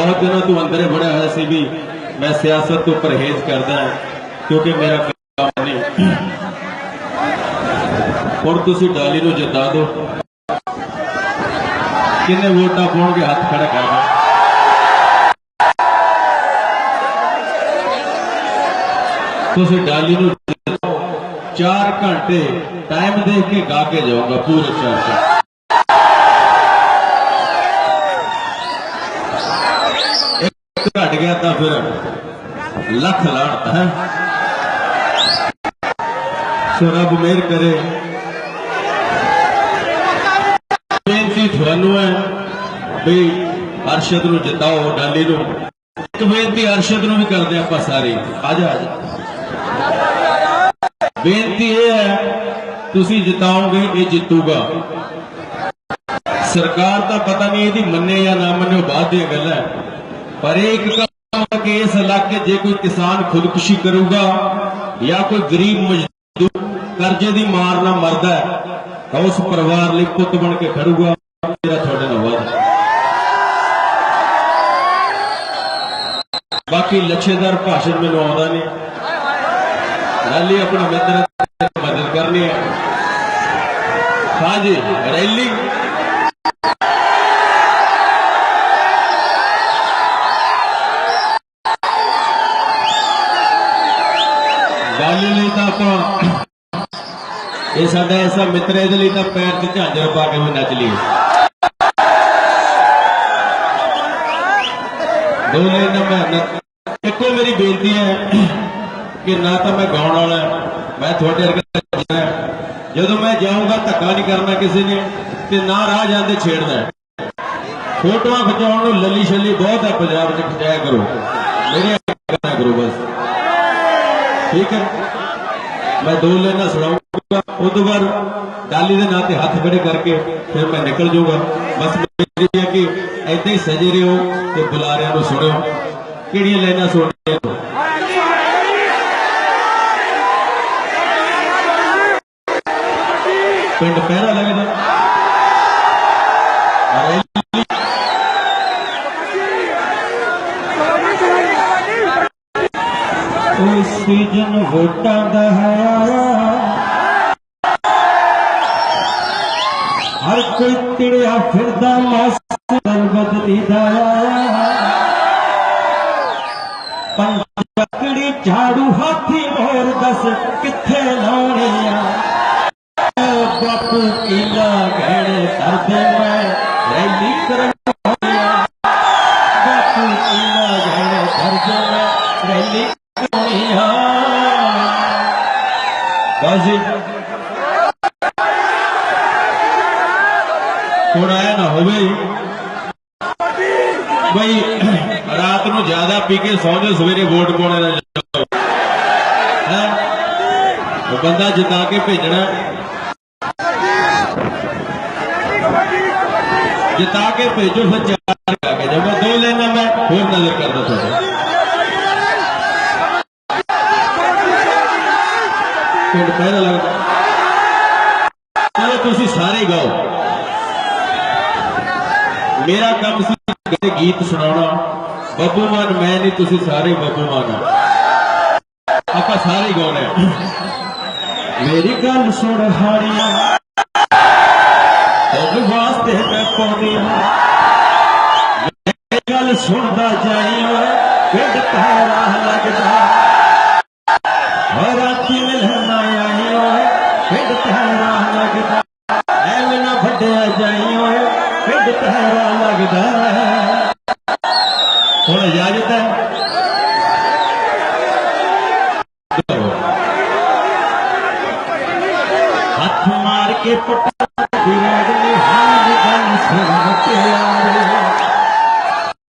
ਬਹੁਤ ਦਿਨਾਂ ਤੋਂ ਅੰਦਰ ਹੀ ਹੋਇਆ ਸੀ ਵੀ ਮੈਂ ਸਿਆਸਤ ਤੋਂ ਪਰਹੇਜ਼ ਕਰਦਾ ਕਿਉਂਕਿ ਮੇਰਾ ਕੰਮ ਨਹੀਂ। ਹੁਣ ਤੁਸੀਂ ਡਾਲੀ ਨੂੰ ਜਿਤਾ ਦਿਓ। ਕਿੰਨੇ ਵੋਟਾਂ ਪਾਉਣਗੇ, ਹੱਥ ਖੜਾ ਕਰ ਦਿਓ। ਤੁਸੀਂ ਡਾਲੀ ਨੂੰ ਜਿਤਾਓ 4 ਘੰਟੇ ਟਾਈਮ ਦੇਖ ਕੇ ਗਾ ਕੇ ਜਾਊਂਗਾ, ਪੂਰੇ ਸ਼ਹਿਰ 'ਚ ਇੱਕ ਘਟ ਗਿਆ ਤਾਂ ਫਿਰ ਲੱਖ ਲਾਣਤ ਹੈ। ਸੋ ਰੱਬ ਮਿਹਰ ਕਰੇ। ਬੇਨਤੀ ਤੁਹਾਨੂੰ ਹੈ ਵੀ ਅਰਸ਼ਦ ਨੂੰ ਜਿਤਾਓ ਡਾਲੀ ਨੂੰ। ਇੱਕ ਬੇਨਤੀ ਅਰਸ਼ਦ ਨੂੰ ਵੀ ਕਰਦੇ ਆਪਾਂ ਸਾਰੇ। ਆ ਜਾ ਆ ਜਾ। ਬੇਨਤੀ ਇਹ ਹੈ, ਤੁਸੀਂ ਜਿਤਾਓਗੇ, ਇਹ ਜਿੱਤੂਗਾ। ਸਰਕਾਰ ਤਾਂ ਪਤਾ ਨਹੀਂ ਇਹਦੀ ਮੰਨੇ ਜਾਂ ਨਾ ਮੰਨੇ, ਉਹ ਬਾਅਦ ਦੀਆਂ ਗੱਲ ਹੈ। ਪਰ ਇਹ ਇੱਕ ਕੰਮ ਕਿ ਇਸ ਇਲਾਕੇ ਜੇ ਕੋਈ ਕਿਸਾਨ ਖੁਦਕੁਸ਼ੀ ਕਰੂਗਾ ਜਾਂ ਕੋਈ ਗਰੀਬ ਮਜ਼ਦੂਰ ਕਰਜ਼ੇ ਦੀ ਮਾਰ ਨਾਲ ਮਰਦਾ ਹੈ, ਤਾਂ ਉਸ ਪਰਿਵਾਰ ਲਈ ਪੁੱਤ ਬਣ ਕੇ ਖੜੂਗਾ। ਮੇਰਾ ਤੁਹਾਡੇ ਨਾਲ ਵਾਅਦਾ ਬਾਕੀ ਲੱਛੇਦਾਰ ਭਾਸ਼ਣ ਮੈਨੂੰ ਆਉਂਦਾ ਨਹੀਂ। ਰੈਲੀ ਆਪਣਾ ਮਿੱਤਰ ਮਦਦ ਕਰਨੀ ਹੈ। ਹਾਂਜੀ ਰੈਲੀ। ਤਾਂ ਇਹ ਸਾਡਾ ਐਸਾ ਮਿੱਤਰ ਇਹਦੇ ਲਈ ਤਾਂ ਪੈਰ 'ਚ ਝਾਂਜਰ ਪਾ ਕੇ ਵੀ ਨੱਚ ਲਈਏ। ਦੋ ਲਾਈਨਾਂ ਇੱਕੋ ਮੇਰੀ ਬੇਨਤੀ ਹੈ ਕਿ ਨਾ ਤਾਂ ਮੈਂ ਗਾਉਣ ਵਾਲਾ ਮੈਂ ਤੁਹਾਡੇ ਵਰਗਾ ਨੱਚਣਾ ਜਦੋਂ ਮੈਂ ਜਾਊਂਗਾ, ਧੱਕਾ ਨਹੀਂ ਕਰਨਾ ਕਿਸੇ ਨੇ ਤੇ ਨਾ ਰਾਹ ਜਾਂਦੇ ਛੇੜਨਾ ਫੋਟੋਆਂ ਖਿਚਾਉਣ ਨੂੰ ਲੱਲੀ ਛੱਲੀ ਬਹੁਤ ਹੈ, ਪੰਜਾਬ 'ਚ ਖਿਚਾਇਆ ਕਰੋ। ਮੇਰੇ ਨਾ ਕਰੋ ਬਸ। ਠੀਕ ਹੈ। ਮੈਂ ਦੋ ਲਾਈਨਾਂ ਸੁਣਾਉਂਗਾ ਉਸ ਤੋਂ ਬਾਅਦ ਡਾਲੀ ਦੇ ਨਾਂ ਤੇ ਹੱਥ ਖੜੇ ਕਰਕੇ ਫਿਰ ਮੈਂ ਨਿਕਲ ਜਾਊਗਾ। ਬਸ ਮੇਰੀ ਹੈ ਕਿ ਐਦਾਂ ਹੀ ਸਜੇ ਰਹੋ ਤੇ ਬੁਲਾਰਿਆਂ ਨੂੰ ਸੁਣਿਓ। ਕਿਹੜੀਆਂ ਲਾਈਨਾਂ ਸੁਣਨੀਆਂ? ਪਿੰਡ ਪਹਿਰਾ ਲੱਗਦਾ। ਰੈਲੀ ਸੀਜਨ ਵੋਟਾਂ ਦਾ ਹੈ ਆਇਆ। ਹਰ ਕੋਈ ਤਿੜਿਆ ਫਿਰਦਾ ਮਸਤਨ ਬਦਲੀ ਦਾ ਆਇਆ। ਪੰਜ ਝਾੜੂ ਹਾਥੀ ਮੋਰ ਦੱਸ ਕਿੱਥੇ ਲਾਉਣੀ ਆ ਓ ਬਾਪੂ ਕੀਲਾ ਘੜੇ ਸਰਦੇ ਬਾਜੀ। ਹੁਣ ਆਇਆ ਨਾ ਹੋਵੇ ਬਈ, ਰਾਤ ਨੂੰ ਜ਼ਿਆਦਾ ਪੀ ਕੇ ਸੌਂ ਜਾਓ, ਸਵੇਰੇ ਵੋਟ ਪਾਉਣੇ ਨਾ। ਉਹ ਬੰਦਾ ਜਿਤਾ ਕੇ ਭੇਜਣਾ। ਜਿਤਾ ਕੇ ਭੇਜੋ ਫਿਰ ਚਾਰ ਕਾ ਕੇ ਜਦ ਦੋ ਲੈਣਾ ਮੈਂ ਹੋਰ ਨਜ਼ਰ ਕਰਦਾ ਤੁਹਾਡੇ ਪਿੰਡ ਪਹਿਰਾ ਲੱਗਦਾ ਚਲੋ ਤੁਸੀਂ ਸਾਰੇ ਗਾਓ। ਮੇਰਾ ਕੰਮ ਸੀ ਗੀਤ ਸੁਣਾਉਣਾ। ਬੱਬੂ ਮਾਨ, ਮੈਂ ਨਹੀਂ, ਤੁਸੀਂ ਸਾਰੇ ਬੱਬੂ ਮਾਨ ਆਪਾਂ ਸਾਰੇ ਗਾਉਣੇ ਮੇਰੀ ਗੱਲ ਸੁਣ ਹਾੜੀਆਂ। ਤੇਰੇ ਵਾਸਤੇ ਮੈਂ ਪਾਉਣੀ ਮੇਰੀ ਗੱਲ ਸੁਣਦਾ ਜਾਈ ਓਏ, ਪਿੰਡ ਤੇਰਾ ਲੱਗਦਾ। ਪਿੰਡ ਲੱਗਦਾ। ਹੁਣ ਇਜਾਜ਼ਤ ਹੈ ਹੱਥ ਮਾਰ ਕੇ ਪਟਾ ਦੀ ਰਗਨੀ ਹਾਂ ਗੱਲ ਸੁਣ ਪਿਆਰੇ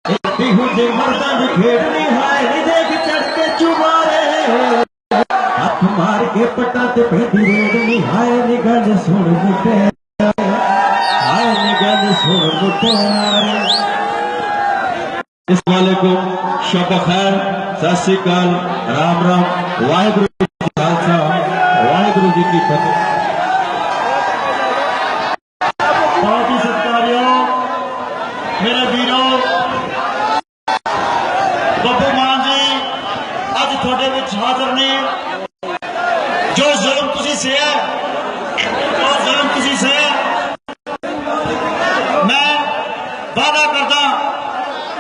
ਇੱਕ ਬਿਹੂ ਮਰਦਾਂ ਦੀ ਖੇਡਣੀ ਹਾਏ ਨੀ ਦੇਖ ਚੜ ਕੇ ਚੁਮਾਰੇ ਹੱਥ ਮਾਰ ਕੇ ਪਟਾ ਤੇ ਪੈਂਦੀ ਰੇਡਣੀ ਹਾਏ ਨੀ ਗੱਲ ਸੁਣ ਮੁੱਟਿਆ ਗੱਲ ਸੁਣ ਮੁੱਟਿਆ ਇਸ ਵਾਲੇ ਕੋ ਸ਼ਬ ਖੈਰ ਸਤਿ ਸ੍ਰੀ ਅਕਾਲ ਰਾਮ ਰਾਮ ਵਾਹਿਗੁਰੂ ਜੀ ਕਾ ਖਾਲਸਾ ਵਾਹਿਗੁਰੂ ਜੀ ਕੀ ਫਤਿਹ ਬਹੁਤ ਹੀ ਸਤਿਕਾਰਯੋਗ ਮੇਰੇ ਵੀਰੋ ਵਾਅਦਾ ਕਰਦਾ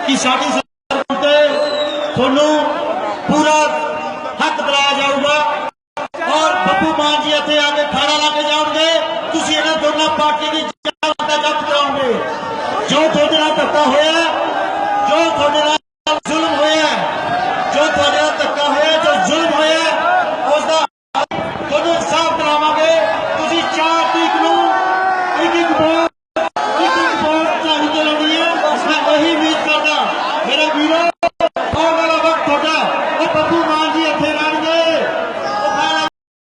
ਕਿ ਸਾਡੀ ਸਰਕਾਰ ਤੇ ਤੁਹਾਨੂੰ ਪੂਰਾ ਹੱਕ ਦਿਲਾਇਆ ਜਾਊਗਾ। ਔਰ ਬੱਬੂ ਮਾਨ ਜੀ ਇੱਥੇ ਆ ਕੇ ਖਾਣਾ ਲਾ ਕੇ ਜਾਣਗੇ। ਤੁਸੀਂ ਇਹਨਾਂ ਦੋਨਾਂ ਪਾਰਟੀਆਂ ਦੀ ਜਨਤਾ ਦਾ ਜੱਟ ਕਰਾਉਂਗੇ ਜੋ ਤੁਹਾਡੇ ਨਾਲ ਧੱਕਾ ਹੋਇਆ, ਜੋ ਤੁਹਾਡੇ ਨਾਲ ਜ਼ੁਲਮ ਹੋਇਆ, ਜੋ ਤੁਹਾਡੇ ਨਾਲ ਧੱਕਾ ਹੋਇਆ, ਜੋ ਜ਼ੁਲਮ ਹੋਇਆ ਉਸ ਦਾ ਤੁਹਾਨੂੰ ਇਨਸਾਫ ਦਿਲਾਵਾਂਗੇ। ਤੁਸੀਂ 4 ਤਰੀਕ ਨੂੰ ਇੱਕ ਇੱਕ